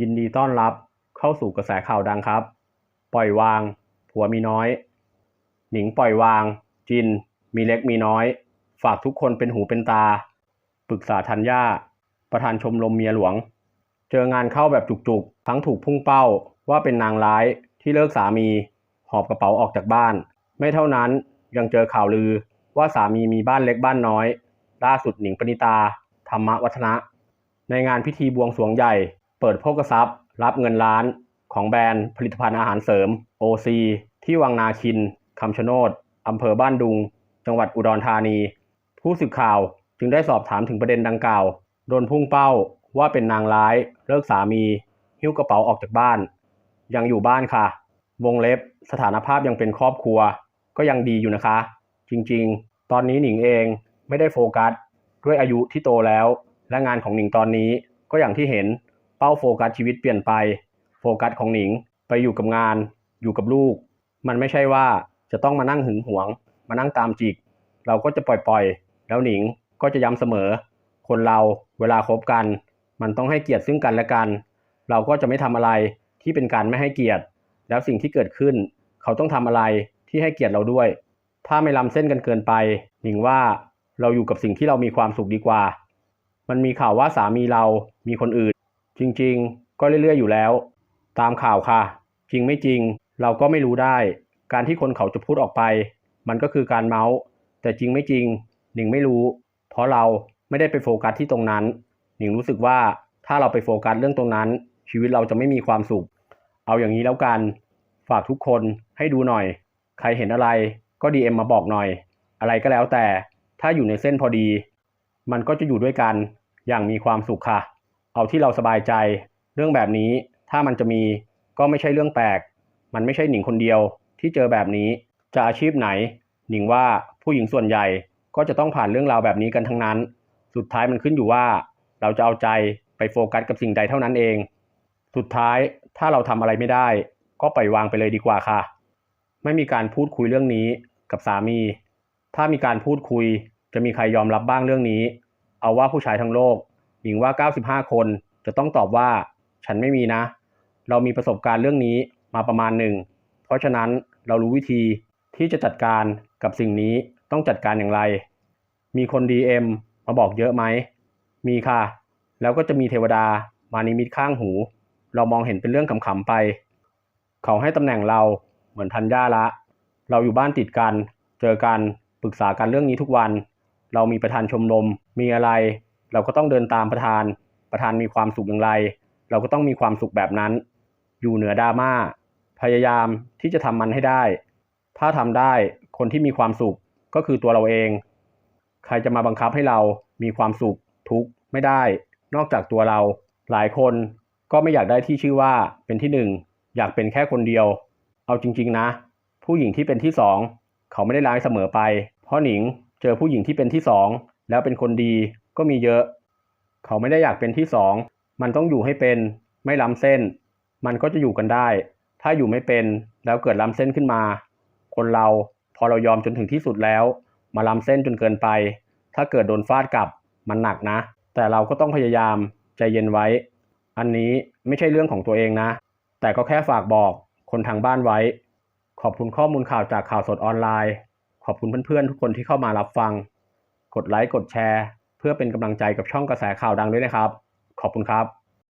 ยินดีต้อนรับเข้าสู่กระแสข่าวดังครับ ปล่อยวาง ผัวมีน้อย หนิงปล่อยวาง จิน มีเล็กมีน้อย ฝากทุกคนเป็นหูเป็นตา ปรึกษาธัญญา ประธานชมรมเมียหลวง เจองานเข้าแบบจุกๆ ทั้งถูกพุ่งเป้าว่าเป็นนางร้ายที่เลิกสามี หอบกระเป๋าออกจากบ้าน ไม่เท่านั้นยังเจอข่าวลือว่าสามีมีบ้านเล็กบ้านน้อย ล่าสุดหนิงปณิตา ธรรมวัฒนะ ในงานพิธีบวงสรวงใหญ่ เปิดโภกทรัพย์ รับเงินล้านของแบรนด์ผลิตภัณฑ์อาหารเสริม OC ที่วังนาคินคำชะโนดอำเภอบ้านดุง จังหวัดอุดรธานี ผู้สื่อข่าวจึงได้สอบถามถึงประเด็นดังกล่าว โดนพุ่งเป้าว่าเป็นนางร้าย เลิกสามี หิ้วกระเป๋าออกจากบ้าน ยังอยู่บ้านค่ะ วงเล็บสถานภาพยังเป็นครอบครัว ก็ยังดีอยู่นะคะ จริงๆ ตอนนี้หนิงเองไม่ได้โฟกัส ด้วยอายุที่โตแล้ว และงานของหนิงตอนนี้ก็อย่างที่เห็น เป้าโฟกัสชีวิตเปลี่ยนไป โฟกัสของหนิงไปอยู่กับงาน อยู่กับลูก มันไม่ใช่ว่าจะต้องมานั่งหึงหวง มานั่งตามจิกเราก็จะปล่อยๆ แล้วหนิงก็จะย้ำเสมอ คนเราเวลาคบกัน มันต้องให้เกียรติซึ่งกันและกัน เราก็จะไม่ทำอะไรที่เป็นการไม่ให้เกียรติ แล้วสิ่งที่เกิดขึ้น เขาต้องทำอะไรที่ให้เกียรติเราด้วย ถ้าไม่ล้ำเส้นกันเกินไป หนิงว่าเราอยู่กับสิ่งที่เรามีความสุขดีกว่า มันมีข่าวว่าสามีเรามีคนอื่น จริงๆ ก็เรื่อยๆอยู่แล้ว ตามข่าวค่ะ จริงไม่จริง เราก็ไม่รู้ได้ การที่คนเขาจะพูดออกไป มันก็คือการเมาส์ แต่จริงไม่จริง หนิงไม่รู้ เพราะเราไม่ได้ไปโฟกัสที่ตรงนั้น หนิงรู้สึกว่าถ้าเราไปโฟกัสเรื่องตรงนั้น ชีวิตเราจะไม่มีความสุข เอาอย่างนี้แล้วกัน ฝากทุกคนให้ดูหน่อย ใครเห็นอะไรก็ดีเอ็มมาบอกหน่อย อะไรก็แล้วแต่ ถ้าอยู่ในเส้นพอดี มันก็จะอยู่ด้วยกัน อย่างมีความสุขค่ะ เอาที่เราสบายใจ เรื่องแบบนี้ถ้ามันจะมีก็ไม่ใช่เรื่องแปลก มันไม่ใช่หนิงคนเดียวที่เจอแบบนี้ จะอาชีพไหน หนิงว่าผู้หญิงส่วนใหญ่ก็จะต้องผ่านเรื่องราวแบบนี้กันทั้งนั้น สุดท้ายมันขึ้นอยู่ว่า เราจะเอาใจไปโฟกัสกับสิ่งใดเท่านั้นเอง สุดท้ายถ้าเราทำอะไรไม่ได้ ก็ปล่อยวางไปเลยดีกว่าค่ะ ไม่มีการพูดคุยเรื่องนี้กับสามี ถ้ามีการพูดคุย จะมีใครยอมรับบ้างเรื่องนี้ เอาว่าผู้ชายทั้งโลก หญิงว่า 95 คนจะต้องตอบว่า ฉันไม่มีนะ เรามีประสบการณ์เรื่องนี้มาประมาณหนึ่ง เพราะฉะนั้นเรารู้วิธีที่จะจัดการกับสิ่งนี้ต้องจัดการอย่างไร มีคน DM มาบอกเยอะไหม มีค่ะ แล้วก็จะมีเทวดามานิมิตข้างหู เรามองเห็นเป็นเรื่องขำๆไป เขาให้ตำแหน่งเราเหมือนทันย่าละ เราอยู่บ้านติดกัน เจอกัน ปรึกษากันเรื่องนี้ทุกวัน เรามีประธานชมรม มีอะไร เราก็ต้องเดินตามประธาน ประธานมีความสุขอย่างไร เราก็ต้องมีความสุขแบบนั้น อยู่เหนือดราม่า พยายามที่จะทำมันให้ได้ ถ้าทำได้คนที่มีความสุขก็คือตัวเราเอง ใครจะมาบังคับให้เรามีความสุขทุกข์ไม่ได้ นอกจากตัวเรา หลายคนก็ไม่อยากได้ที่ชื่อว่าเป็นที่หนึ่งอยากเป็นแค่คนเดียว เอาจริง ๆ นะ ผู้หญิงที่เป็นที่สองเขาไม่ได้ร้ายเสมอไป เพราะหนิงเจอผู้หญิงที่เป็นที่สองแล้วเป็นคนดี ก็มีเยอะ เขาไม่ได้อยากเป็นที่สอง มันต้องอยู่ให้เป็น ไม่ล้ำเส้น มันก็จะอยู่กันได้ ถ้าอยู่ไม่เป็นแล้วเกิดล้ำเส้นขึ้นมา คนเราพอเรายอมจนถึงที่สุดแล้ว มาล้ำเส้นจนเกินไป ถ้าเกิดโดนฟาดกลับ มันหนักนะ แต่เราก็ต้องพยายามใจเย็นไว้ อันนี้ไม่ใช่เรื่องของตัวเองนะ แต่ก็แค่ฝากบอกคนทางบ้านไว้ ขอบคุณข้อมูลข่าวจากข่าวสดออนไลน์ ขอบคุณเพื่อนๆทุกคนที่เข้ามารับฟัง กดไลค์กดแชร์ พื่อเป็นกำลังใจกับช่องกระแสข่าวดังด้วยนะครับ ขอบคุณครับ